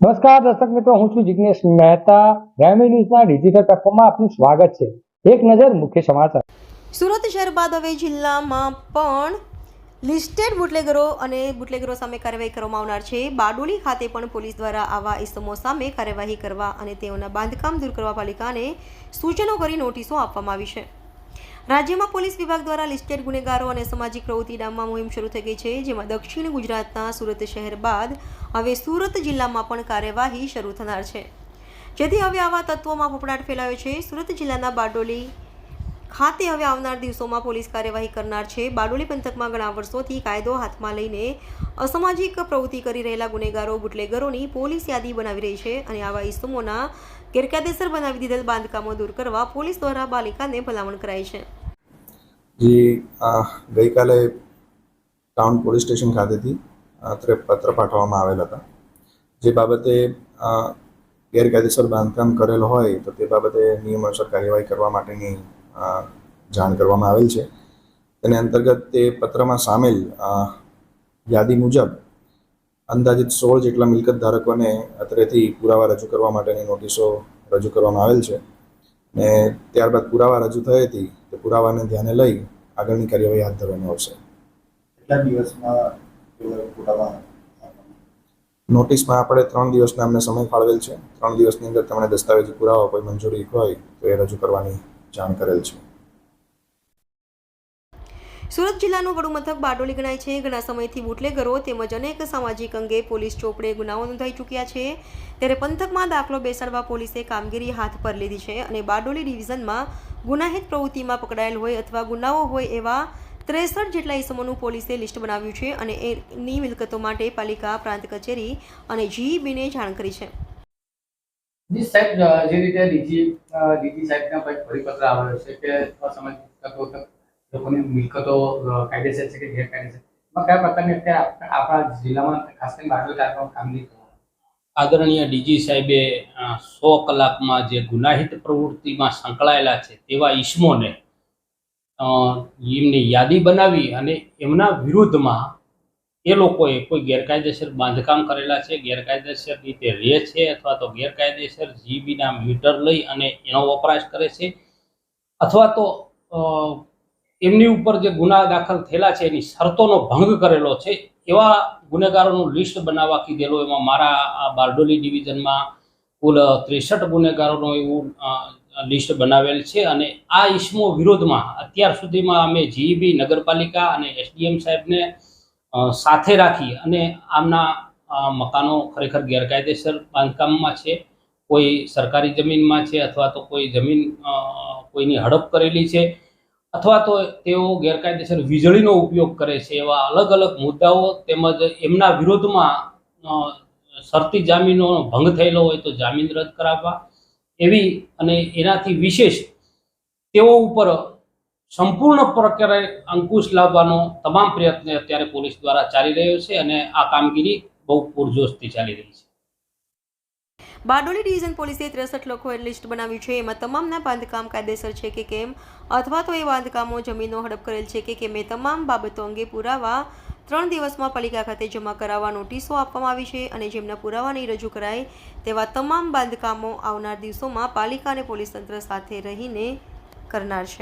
નમસ્કાર દર્શક મિત્રો, હું છું જિગ્નેશ મહેતા. ગ્રામીણ ન્યૂઝના ડિજિટલ પ્લેટફોર્મમાં આપનું સ્વાગત છે. એક નજર મુખ્ય સમાચાર. સુરત શહેર બાદ હવે જિલ્લામાં પણ લિસ્ટેડ બુટલેગરો અને બુટલેગરો સામે કાર્યવાહી કરવામાં આવનાર છે. બારડોલી ખાતે પણ પોલીસ દ્વારા આવા ઇસમો સામે કાર્યવાહી કરવા અને તેઓના બાંધકામ દૂર કરવા પાલિકાને સૂચનો કરી નોટિસો આપવામાં આવી છે. રાજ્યમાં પોલીસ વિભાગ દ્વારા લિસ્ટેડ ગુનેગારો અને સામાજિક પ્રવૃત્તિ ડામવા મોહિમ શરૂ થઈ ગઈ છે, જેમાં દક્ષિણ ગુજરાતના સુરત શહેર બાદ હવે સુરત જિલ્લામાં પણ કાર્યવાહી શરૂ થનાર છે. જેથી હવે આવા તત્વોમાં ફફડાટ ફેલાયો છે. સુરત જિલ્લાના બારડોલી ખાતે હવે આવનાર દિવસોમાં પોલીસ કાર્યવાહી કરનાર છે. બારડોલી પંથકમાં ઘણા વર્ષોથી કાયદો હાથમાં લઈને અસામાજિક પ્રવૃત્તિ કરી રહેલા ગુનેગારો, બુટલેગરોની પોલીસ યાદી બનાવી રહી છે અને આવા ઇસમોના ગેરકાયદેસર બનાવી દીધેલ બાંધકામો દૂર કરવા પોલીસ દ્વારા બાલિકાને ભલામણ કરાઈ છે. ગઈકાલે ટાઉન પોલીસ સ્ટેશન ખાતેથી પત્ર પાઠવવામાં આવેલ હતા. જે બાબતે ગેરકાયદેસર બાંધકામ કરેલ હોય તો તે બાબતે નિયમોસર કાર્યવાહી કરવા માટેની જાણ કરવામાં આવેલ છે. તેને અંતર્ગત તે પત્રમાં સામેલ યાદી મુજબ અંદાજિત સોળ જેટલા મિલકત ધારકોને અત્રેથી પુરાવા રજૂ કરવા માટેની નોટિસો રજૂ કરવામાં આવેલ છે. ને ત્યારબાદ પુરાવા રજૂ થઈ હતી તે પુરાવાને ધ્યાને લઈ આગળની કાર્યવાહી હાથ ધરવામાં આવશે. કેટલા દિવસમાં નોટિસમાં આપણે ત્રણ દિવસના અમને સમય ફાળવેલ છે. ત્રણ દિવસની અંદર તેમણે દસ્તાવેજી પુરાવા કોઈ મંજૂરી હોય તો એ રજૂ કરવાની જાણ કરેલ છે. સુરત જિલ્લાનું વડું મથક બારડોલી ગણાય છે. ઘણા સમયથી બુટલેગરો તેમજ અનેક સામાજિક અંગે પોલીસ ચોપડે ગુનાઓ નોંધાઈ ચૂક્યા છે. ત્યારે પંથકમાં દાખલો બેસાડવા પોલીસે કામગીરી હાથ પર લીધી છે અને બારડોલી ડિવિઝનમાં ગુનાહિત પ્રવૃત્તિમાં પકડાયેલ હોય અથવા ગુનાઓ હોય એવા ત્રેસઠ જેટલા ઇસમોનું પોલીસે લિસ્ટ બનાવ્યું છે અને એની મિલકતો માટે પાલિકા, પ્રાંત કચેરી અને જીઈબીને જાણ કરી છે. જી સાહેબ જે રીતે ડીજી ડીજી સાહેબના કંઈક પરિપત્ર આવેલો છે કે અસામાજિક તત્વો લોકોની મિલકતો કાયદેસર છે કે ગેરકાયદેસર, એમાં કયા પ્રકારની અત્યારે આપણા જિલ્લામાં ખાસ કરીને બારડોલી તાલુકામાં કામગીરી આદરણીય ડીજી સાહેબે સો કલાકમાં જે ગુનાહિત પ્રવૃત્તિમાં સંકળાયેલા છે તેવા ઈસમોને એમની યાદી બનાવી અને એમના વિરુદ્ધમાં એ લોકોએ કોઈ ગેરકાયદેસર બાંધકામ કરેલા છે, ગેરકાયદેસર રીતે રહે છે અથવા તો ગેરકાયદેસર જીબીના મીટર લઈ અને એનો વપરાશ કરે છે? અથવા તો એમની ઉપર જે ગુના દાખલ થયેલા છે, એની શરતોનો ભંગ કરેલો છે, એવા ગુનેગારોનું લિસ્ટ બનાવવા કીધેલું, એમાં મારા આ બારડોલી ડિવિઝનમાં કુલ ત્રેસઠ ગુનેગારોનું એવું લિસ્ટ બનાવેલ છે અને આ ઇસમો વિરોધમાં અત્યાર સુધીમાં અમે જીઈબી નગરપાલિકા અને એસડીએમ સાહેબને સાથે રાખી અને આમના મકાનો ખરેખર ગેરકાયદેસર બાંધકામમાં છે, કોઈ સરકારી જમીનમાં છે અથવા તો કોઈ જમીન કોઈની હડપ કરેલી છે અથવા તો તેઓ ગેરકાયદેસર વીજળીનો ઉપયોગ કરે છે એવા અલગ અલગ મુદ્દાઓ તેમજ એમના વિરોધમાં શરતી જામીનનો ભંગ થયેલો હોય તો જામીન રદ કરાવવા એવી અને એનાથી વિશેષ તેઓ ઉપર સંપૂર્ણ પ્રકારે અંકુશ લાવવાનો તમામ પ્રયત્ન અત્યારે પોલીસ દ્વારા ચાલી રહ્યો છે અને આ કામગીરી બહુ પૂરજોશથી ચાલી રહી છે. બારડોલી ડિવિઝન પોલીસે ત્રેસઠ લોકો લિસ્ટ બનાવ્યું છે. એમાં તમામના બાંધકામ કાયદેસર છે કે કેમ? અથવા તો એ બાંધકામો જમીનો હડપ કરેલ છે કે કેમ? એ તમામ બાબતો અંગે પુરાવા ત્રણ દિવસમાં પાલિકા ખાતે જમા કરાવવા નોટિસો આપવામાં આવી છે અને જેમના પુરાવા નહીં રજૂ કરાય તેવા તમામ બાંધકામો આવનાર દિવસોમાં પાલિકા અને પોલીસ તંત્ર સાથે રહીને કરનાર છે.